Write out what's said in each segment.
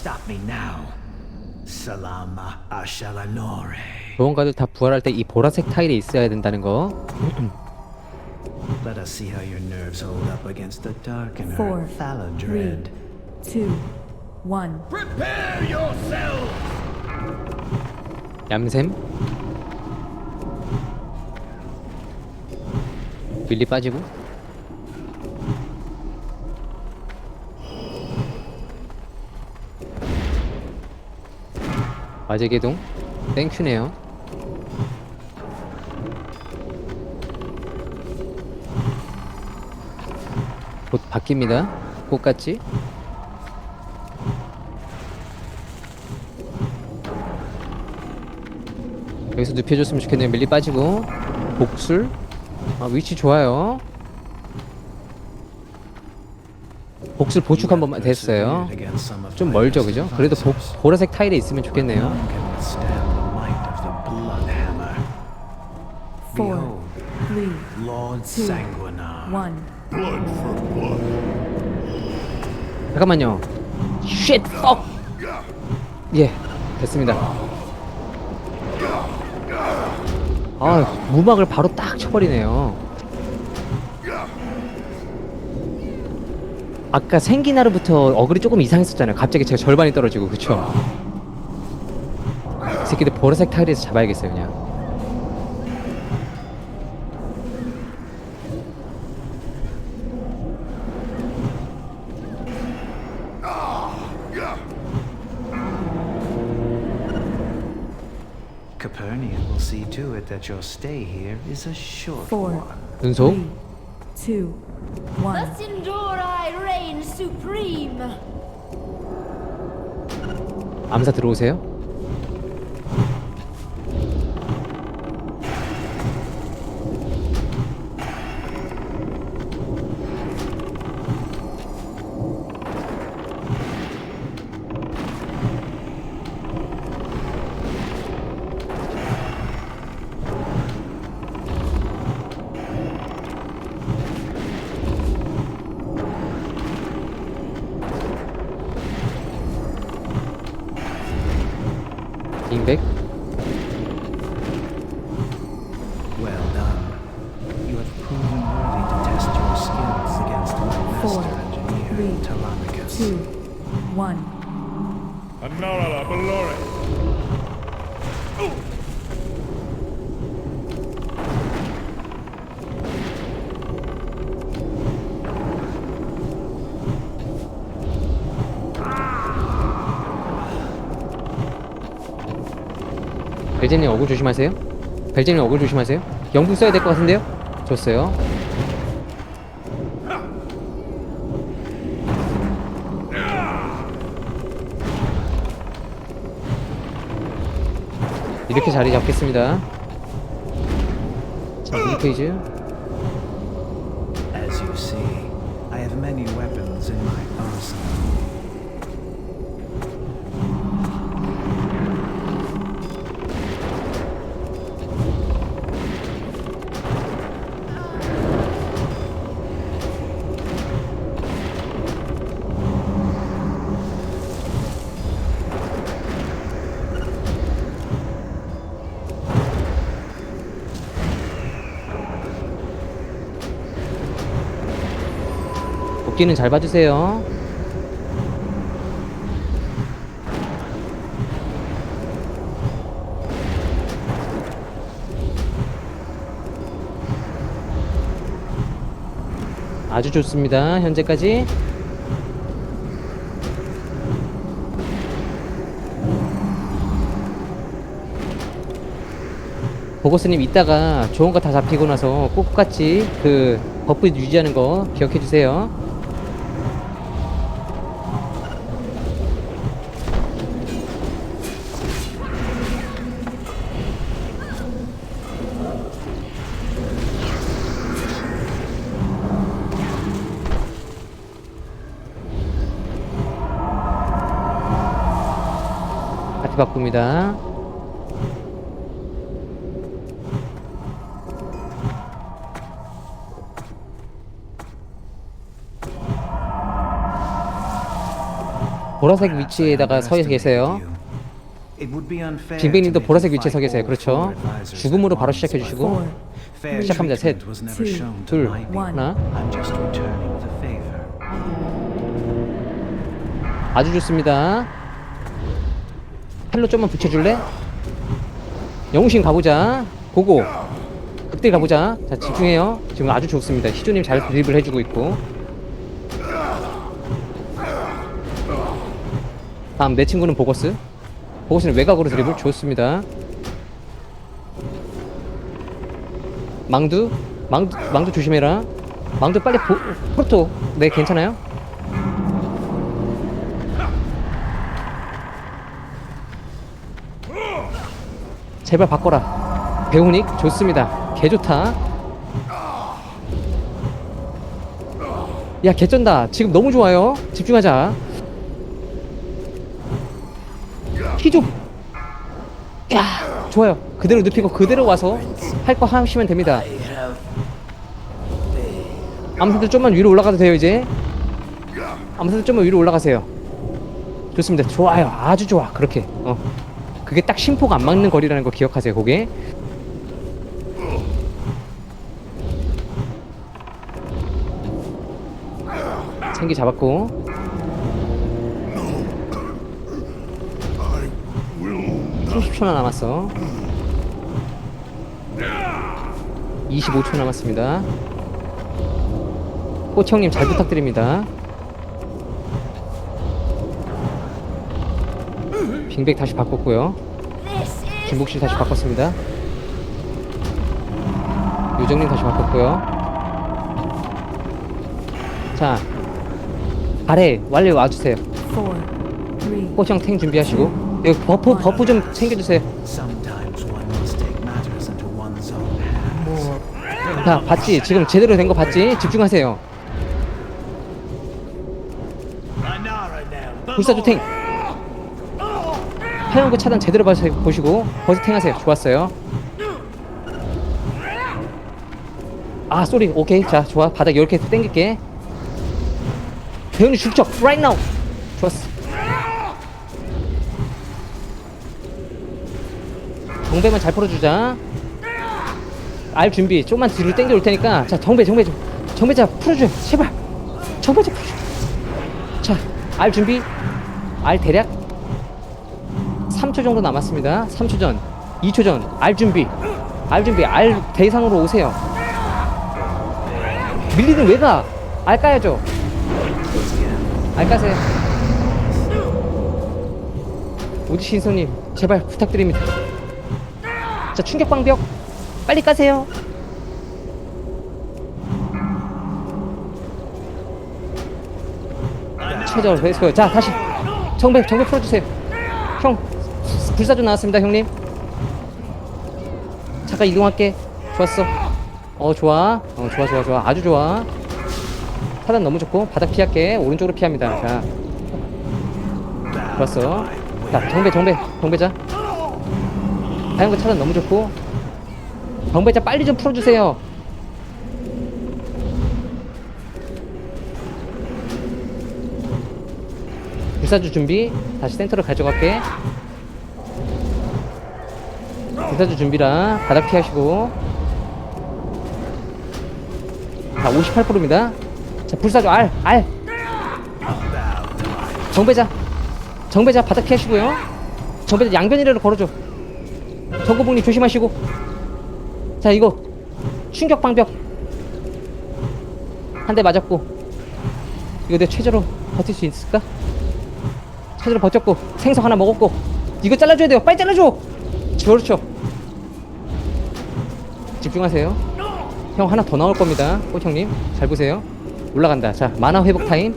stop me now. Salama Ashalanore. 조원가들 다 부활할 때 이 보라색 타일이 있어야 된다는 거. Let us see how your nerves hold up against the darkener, Four, Thaladred. two, one. 얌샘. 빌리 빠지고. 아재 개동 땡큐네요. 곧 바뀝니다. 꽃같이. 여기서 눕혀줬으면 좋겠네요. 밀리 빠지고 복술. 아 위치 좋아요. 복술 보축 한 번만 됐어요. 좀 멀죠, 그죠? 그래도 보, 보라색 타일에 있으면 좋겠네요. 잠깐만요. 쉣! 퍽! 예, 됐습니다. 아, 무막을 바로 딱 쳐버리네요. 아까 생기나르부터 어글이 조금 이상했었잖아요. 갑자기 제가 절반이 떨어지고, 그쵸? 이 새끼들 보라색 타일에서 잡아야겠어요, 그냥. Capernian will see to it that your stay here is a short one. 눈속. Two, one. Thus endure I reign supreme. 암사 들어오세요. Two, one. Anora Valore. 벨제님 어글 조심하세요. 벨제님 어글 조심하세요. 영풍 써야 될 것 같은데요? 좋았어요. 이렇게 자리 잡겠습니다. 자, 문 페이지. 복귀는 잘 봐주세요. 아주 좋습니다. 현재까지. 보고스님 이따가 좋은 거 다 잡히고 나서 꼭같이 그 버프 유지하는 거 기억해 주세요. 바꿉니다. 보라색 위치에다가 서 계세요. 빙빙님도 보라색 위치에 서 계세요. 그렇죠. 죽음으로 바로 시작해 주시고 시작합니다. 셋, 둘. 하나. 아주 좋습니다. 팔로 좀만 붙여줄래? 영웅신 가보자. 보고 극딜 가보자. 자 집중해요. 지금 아주 좋습니다. 희조님 잘 드립을 해주고 있고. 다음 내 친구는 보거스. 보거스는 외곽으로 드립을 좋습니다. 망두, 망두, 망두 조심해라. 망두 빨리 보, 프로토. 네 괜찮아요? 제발 바꿔라. 배우닉 좋습니다. 개 좋다. 야 개쩐다. 지금 너무 좋아요. 집중하자. 키 좀. 야 좋아요. 그대로 눕히고 그대로 와서 할 거 하시면 됩니다. 암사들 좀만 위로 올라가도 돼요 이제. 암사들 좀만 위로 올라가세요. 좋습니다. 좋아요. 아주 좋아. 그렇게. 어. 그게 딱 심포가 안 맞는 거리라는 거 기억하세요. 그게. 생기 잡았고. 30초나 남았어. 25초 남았습니다. 꼬청님 잘 부탁드립니다. 빙백 다시 바꿨고요. 김복실 다시 바꿨습니다. 요정님 다시 바꿨고요. 자, 아래 완료 와주세요. 꼬청 탱 준비하시고 여기 버프 버프 좀 챙겨주세요. 자, 봤지? 지금 제대로 된 거 봤지? 집중하세요. 불사조 탱. 하얀 거 차단 제대로 보시고 버스 탱 하세요. 좋았어요. 아, 쏘리. 오케이. 자, 좋아. 바닥 10개 땡길게. 대현이 죽적. Right now. 좋았어. 정배만 잘 풀어주자. 알 준비. 조금만 뒤로 땡겨 올 테니까. 자, 정배, 정배 좀. 정배 자 풀어줘요. 제발. 정배 자 풀어줘. 자, 알 준비. 알 대략 3초 정도 남았습니다. 3초 전, 2초 전, 알 준비. 알 준비. 알 대상으로 오세요. 밀리는 왜 가? 알 까야죠. 알 까세요. 오지 신성님, 제발 부탁드립니다. 자, 충격 방벽 빨리 까세요. 최저 회수. 자, 다시 정배 정배 풀어주세요. 형, 불사조 나왔습니다, 형님. 잠깐 이동할게. 좋았어. 어, 좋아. 어, 좋아, 좋아, 좋아. 아주 좋아. 차단 너무 좋고 바닥 피할게. 오른쪽으로 피합니다. 자, 좋았어. 자, 정배, 정배, 정배자. 다양한 거 차단 너무 좋고 정배자 빨리 좀 풀어주세요. 불사주 준비 다시 센터로 가져갈게 불사주 준비라 바닥 피하시고. 자 58%입니다. 자 불사주 알 알. 정배자 정배자 바닥 피하시고요. 정배자 양변이라도 걸어줘. 정고봉님 조심하시고. 자 이거 충격 방벽. 한 대 맞았고. 이거 내 최저로 버틸 수 있을까? 최대로 버텼고. 생석 하나 먹었고. 이거 잘라줘야 돼요. 빨리 잘라줘. 그렇죠 집중하세요. 형 하나 더 나올 겁니다. 꽃 형님 잘 보세요. 올라간다. 자 만화 회복 타임.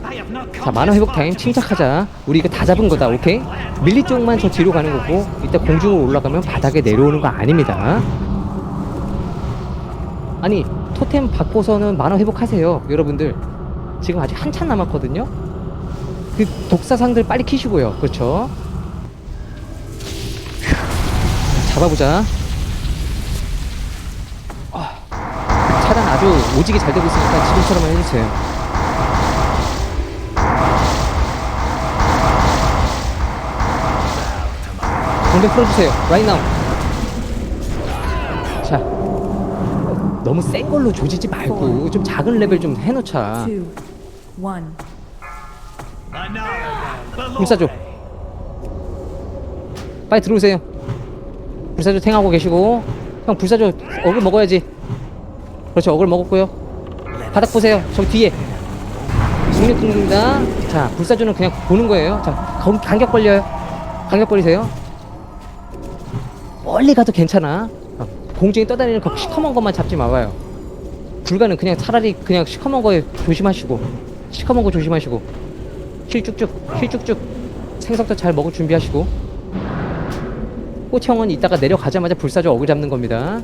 자 만화 회복 타임 침착하자. 우리 이거 다 잡은 거다 오케이? 밀리 쪽만 저 뒤로 가는 거고 이따 공중으로 올라가면 바닥에 내려오는 거 아닙니다. 아니 토템 바꿔서는 만화 회복하세요 여러분들. 지금 아직 한참 남았거든요? 그 독사상들 빨리 키시고요. 그렇죠? 잡아보자. 아주 오지게 잘 되고 있으니까 지금처럼만 해주세요. 정배 풀어주세요. right now. 자, 너무 센 걸로 조지지 말고 좀 작은 레벨 좀 해놓자. Two. One. 불사조. 빨리 들어오세요. 불사조 탱하고 계시고 형 불사조 어글 먹어야지. 그렇죠 어글 먹었고요. 바닥 보세요. 저 뒤에 중력등입니다. 자 불사조는 그냥 보는 거예요. 자 간- 간격 벌려요. 간격 벌리세요. 멀리 가도 괜찮아. 어, 공중에 떠다니는 그 시커먼 것만 잡지 마봐요. 불가는 그냥 차라리 그냥 시커먼 거에 조심하시고 시커먼 거 조심하시고 힐 쭉쭉 힐 쭉쭉 생선도 잘 먹을 준비하시고 꽃형은 이따가 내려가자마자 불사조 어글 잡는 겁니다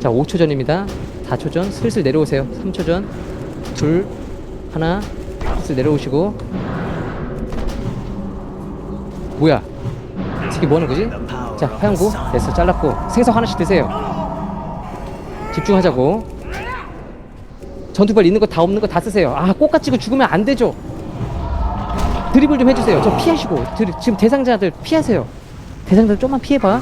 자 5초 전입니다 4초 전 슬슬 내려오세요. 3초 전둘 하나 슬슬 내려오시고. 뭐야? 이게 뭐하는 거지? 자 화양구 됐어 잘랐고 생선 하나씩 드세요. 집중하자고. 전투발 있는 거 다 없는 거 다 쓰세요. 아 꽃가지고 죽으면 안 되죠. 드리블 좀 해주세요. 저 피하시고. 드리, 지금 대상자들 피하세요. 대상자들 좀만 피해봐.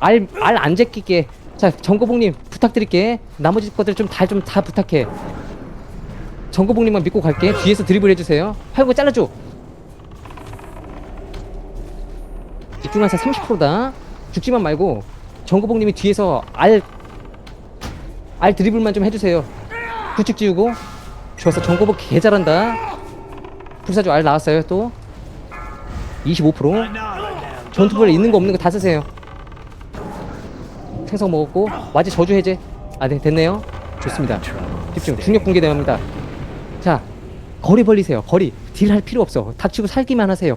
알 알 안 제끼게. 자 정거봉님 부탁드릴게. 나머지 것들 좀 다 좀 다 부탁해. 정거봉님만 믿고 갈게. 뒤에서 드리블 해주세요. 활고 잘라줘. 집중하사 30%다. 죽지만 말고 정거봉님이 뒤에서 알 알 드리블만 좀 해주세요. 구축 지우고 좋았어. 정거봉 개 잘한다. 불사조 알 나왔어요 또. 25% 전투벌 있는 거 없는 거 다 쓰세요. 생선 먹었고 와지 저주 해제. 아, 네 됐네요. 좋습니다. 집중. 중력 붕괴 대합니다. 자, 거리 벌리세요. 거리. 딜 할 필요 없어. 닥치고 살기만 하세요.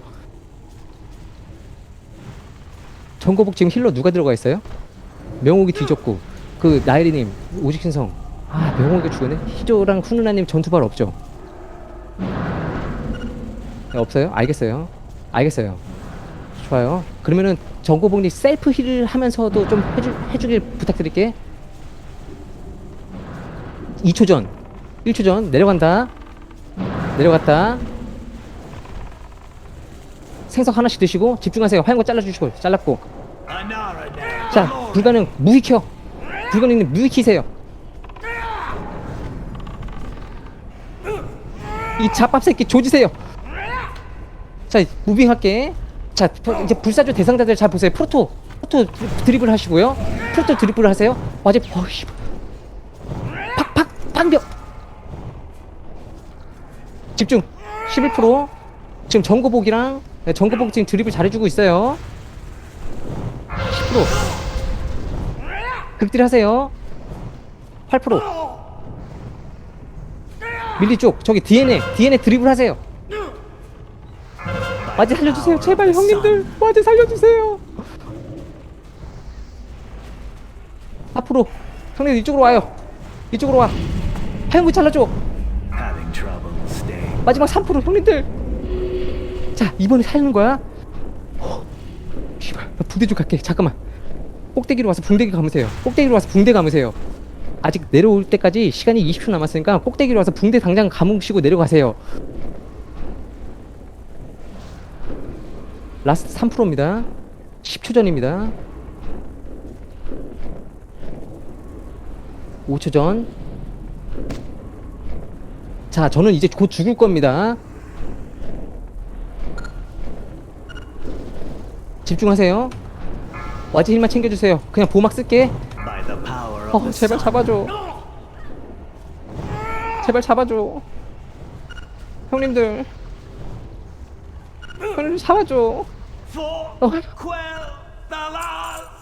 정거복 지금 힐러 누가 들어가 있어요? 명옥이 뒤졌고 그 나일이님 오직신성 아 명옥이가 죽었네 희조랑 훈훈아님 전투발 없죠? 네, 없어요? 알겠어요 알겠어요 좋아요 그러면은 정거복님 셀프 힐을 하면서도 좀 해주, 해주길 부탁드릴게. 2초 전 1초 전 내려간다. 내려갔다. 생석 하나씩 드시고 집중하세요 화양고 잘라주시고 잘랐고. 자 불가능 켜. 불가능님 무기 키세요. 이 잡밥 새끼 조지세요. 자 무빙 할게 자 부- 이제 불사조 대상자들 잘 보세요. 프로토 프로토 드리블 하시고요. 프로토 드리블 하세요. 어제 어이 팍팍 방벽. 집중. 11% 지금 정거복이랑 네, 정거복 지금 드리블 잘해주고 있어요. 10% 극딜 하세요. 8% 밀리 쪽. 저기 DNA DNA 드리블 하세요 와지 살려주세요. 제발 형님들. 와지 살려주세요. 앞으로. 형님 이쪽으로 와요. 이쪽으로 와. 거 잘라줘. 마지막 3% 형님들. 자 이번에 살리는 거야? 어, 씨발 나 붕대 좀 갈게. 잠깐만. 꼭대기로 와서 붕대 감으세요. 꼭대기로 와서 붕대 감으세요. 아직 내려올 때까지 시간이 20초 남았으니까 꼭대기로 와서 붕대 당장 감으시고 내려가세요 라스트 3%입니다 10초 전입니다 5초 전 자, 저는 이제 곧 죽을 겁니다. 집중하세요. 와지 힐만 챙겨주세요. 그냥 보막 쓸게. 어, 제발. 잡아줘. 제발 잡아줘. 형님들. 형님들 잡아줘. For 어, oh. quell the lost